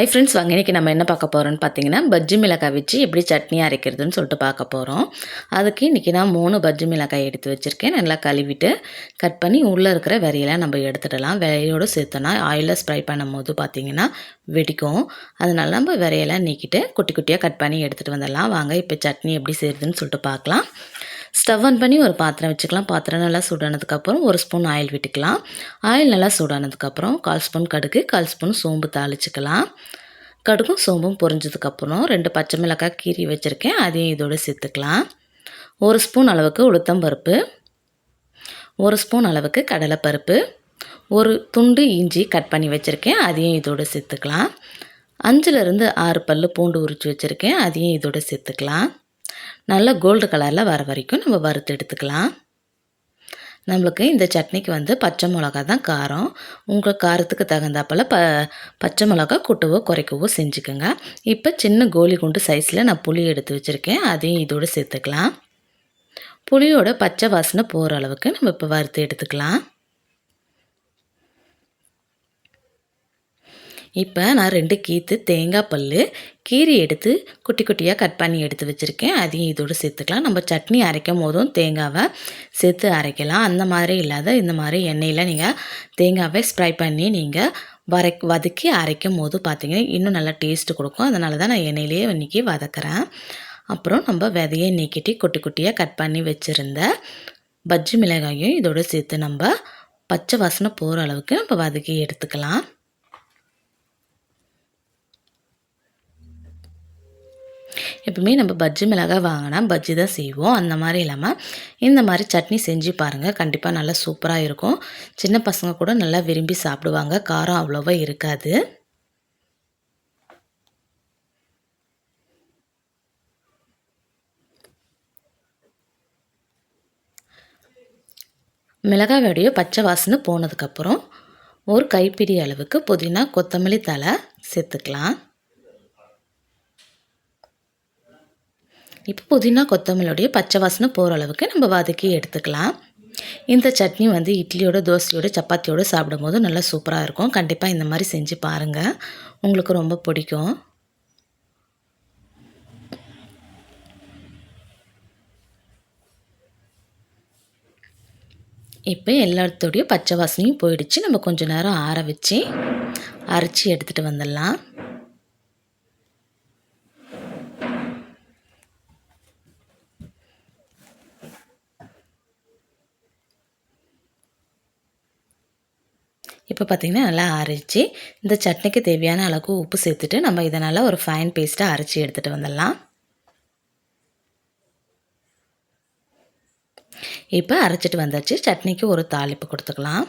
ஐ friends வாங்க இன்றைக்கி நம்ம என்ன பார்க்க போகிறோம்னு பார்த்தீங்கன்னா பஜ்ஜி மிளகாய் வச்சு எப்படி சட்னி அரைக்கிறதுன்னு சொல்லிட்டு பார்க்க போகிறோம் அதுக்கு இன்றைக்கி நான் மூணு பஜ்ஜி மிளகாய் எடுத்து வச்சுருக்கேன். நல்லா கழுவிட்டு கட் பண்ணி உள்ளே இருக்கிற விரையெல்லாம் நம்ம எடுத்துடலாம். விரையோடு சேர்த்தோன்னா ஆயிலில் ஸ்ப்ரை பண்ணும் போது பார்த்திங்கன்னா வெடிக்கும். அதனால நம்ம விரையெல்லாம் நீக்கிட்டு குட்டி குட்டியாக கட் பண்ணி எடுத்துகிட்டு வந்துடலாம். வாங்க இப்போ சட்னி எப்படி செய்யுதுன்னு சொல்லிட்டு பார்க்கலாம். ஸ்டவ் ஆன் பண்ணி ஒரு பாத்திரம் வச்சுக்கலாம். பாத்திரம் நல்லா சூடானதுக்கப்புறம் ஒரு ஸ்பூன் ஆயில் விட்டுக்கலாம். ஆயில் நல்லா சூடானதுக்கப்புறம் கால் ஸ்பூன் கடுகு கால் ஸ்பூன் சோம்பு தாளிச்சிக்கலாம். கடுகும் சோம்பும் பொரிஞ்சதுக்கப்புறம் ரெண்டு பச்சை மிளகாய் கீரி வச்சுருக்கேன். அதையும் இதோடு சேர்த்துக்கலாம். ஒரு ஸ்பூன் அளவுக்கு உளுத்தம்பருப்பு ஒரு ஸ்பூன் அளவுக்கு கடலைப்பருப்பு. ஒரு துண்டு இஞ்சி கட் பண்ணி வச்சுருக்கேன். அதையும் இதோடு சேர்த்துக்கலாம். அஞ்சுலேருந்து ஆறு பல் பூண்டு உரித்து வச்சுருக்கேன். அதையும் இதோடு சேர்த்துக்கலாம். நல்லா கோல்டு கலரில் வர வரைக்கும் நம்ம வறுத்து எடுத்துக்கலாம். நம்மளுக்கு இந்த சட்னிக்கு வந்து பச்சை மிளகா தான் காரம். உங்கள் காரத்துக்கு தகுந்தாப்பில் ப பச்சை மிளகா கூட்டவோ குறைக்கவோ செஞ்சுக்கோங்க. இப்போ சின்ன கோலி குண்டு சைஸில் நான் புளி எடுத்து வச்சுருக்கேன். அதையும் இதோடு சேர்த்துக்கலாம். புளியோட பச்சை வாசனை போகிற அளவுக்கு நம்ம இப்போ வறுத்து எடுத்துக்கலாம். இப்போ நான் ரெண்டு கீத்து தேங்காய் பல் கீரி எடுத்து குட்டி குட்டியாக கட் பண்ணி எடுத்து வச்சுருக்கேன். அதையும் இதோடு சேர்த்துக்கலாம். நம்ம சட்னி அரைக்கும் போதும் தேங்காவை சேர்த்து அரைக்கலாம். அந்த மாதிரி இல்லாத இந்த மாதிரி எண்ணெயில் நீங்கள் தேங்காவை ஸ்ப்ரை பண்ணி நீங்கள் வரை வதக்கி அரைக்கும் போது பார்த்திங்கன்னா இன்னும் நல்லா டேஸ்ட்டு கொடுக்கும். அதனால தான் நான் எண்ணெயிலேயே இன்றைக்கி வதக்கிறேன். அப்புறம் நம்ம விதையை நீக்கிட்டு குட்டி குட்டியாக கட் பண்ணி வச்சுருந்த பஜ்ஜி மிளகாயும் இதோடு சேர்த்து நம்ம பச்சை வாசனை போகிற அளவுக்கு நம்ம வதக்கி எடுத்துக்கலாம். எப்பவுமே நம்ம பஜ்ஜி மிளகாய் வாங்கினா பஜ்ஜி தான் செய்வோம். அந்த மாதிரி இல்லாமல் இந்த மாதிரி சட்னி செஞ்சு பாருங்கள் கண்டிப்பாக நல்லா சூப்பராக இருக்கும். சின்ன பசங்க கூட நல்லா விரும்பி சாப்பிடுவாங்க. காரம் அவ்வளோவா இருக்காது. மிளகாய் பச்சை வாசனை போனதுக்கப்புறம் ஒரு கைப்பிடி அளவுக்கு புதினா கொத்தமல்லி தலை சேர்த்துக்கலாம். இப்போ புதினா கொத்தமல்லியோடைய பச்சை வாசனை போகிற அளவுக்கு நம்ம வதக்கி எடுத்துக்கலாம். இந்த சட்னி வந்து இட்லியோட தோசையோட சப்பாத்தியோடு சாப்பிடும்போது நல்லா சூப்பராக இருக்கும். கண்டிப்பாக இந்த மாதிரி செஞ்சு பாருங்கள் உங்களுக்கு ரொம்ப பிடிக்கும். இப்போ எல்லாத்தோடைய பச்சை வாசனையும் போயிடுச்சு. நம்ம கொஞ்சம் நேரம் ஆற வச்சு அரைச்சி எடுத்துகிட்டு வந்துடலாம். இப்போ பார்த்திங்கன்னா நல்லா அரைச்சி இந்த சட்னிக்கு தேவையான அளவுக்கு உப்பு சேர்த்துட்டு நம்ம இதை நல்லா ஒரு ஃபைன் பேஸ்ட்டாக அரைச்சி எடுத்துகிட்டு வந்துடலாம். இப்போ அரைச்சிட்டு வந்தாச்சு. சட்னிக்கு ஒரு தாளிப்பு கொடுத்துக்கலாம்.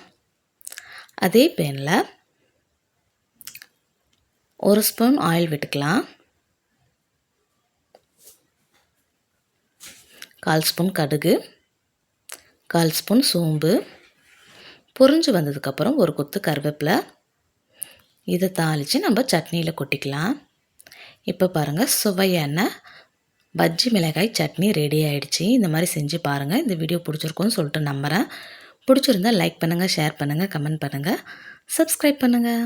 அதே பேனில் ஒரு ஸ்பூன் ஆயில் விட்டுக்கலாம். கால் ஸ்பூன் கடுகு கால் ஸ்பூன் சோம்பு பொறிஞ்சு வந்ததுக்கப்புறம் ஒரு கொத்து கருவேப்பிலை. இதை தாளித்து நம்ம சட்னியில் கொட்டிக்கலாம். இப்போ பாருங்கள் சுவையான பஜ்ஜி மிளகாய் சட்னி ரெடி ஆகிடுச்சி இந்த மாதிரி செஞ்சு பாருங்கள் இந்த வீடியோ பிடிச்சிருக்குன்னு சொல்லிட்டு நம்புகிறேன் பிடிச்சிருந்தால் லைக் பண்ணுங்கள் ஷேர் பண்ணுங்கள் கமெண்ட் பண்ணுங்கள் சப்ஸ்கிரைப் பண்ணுங்கள்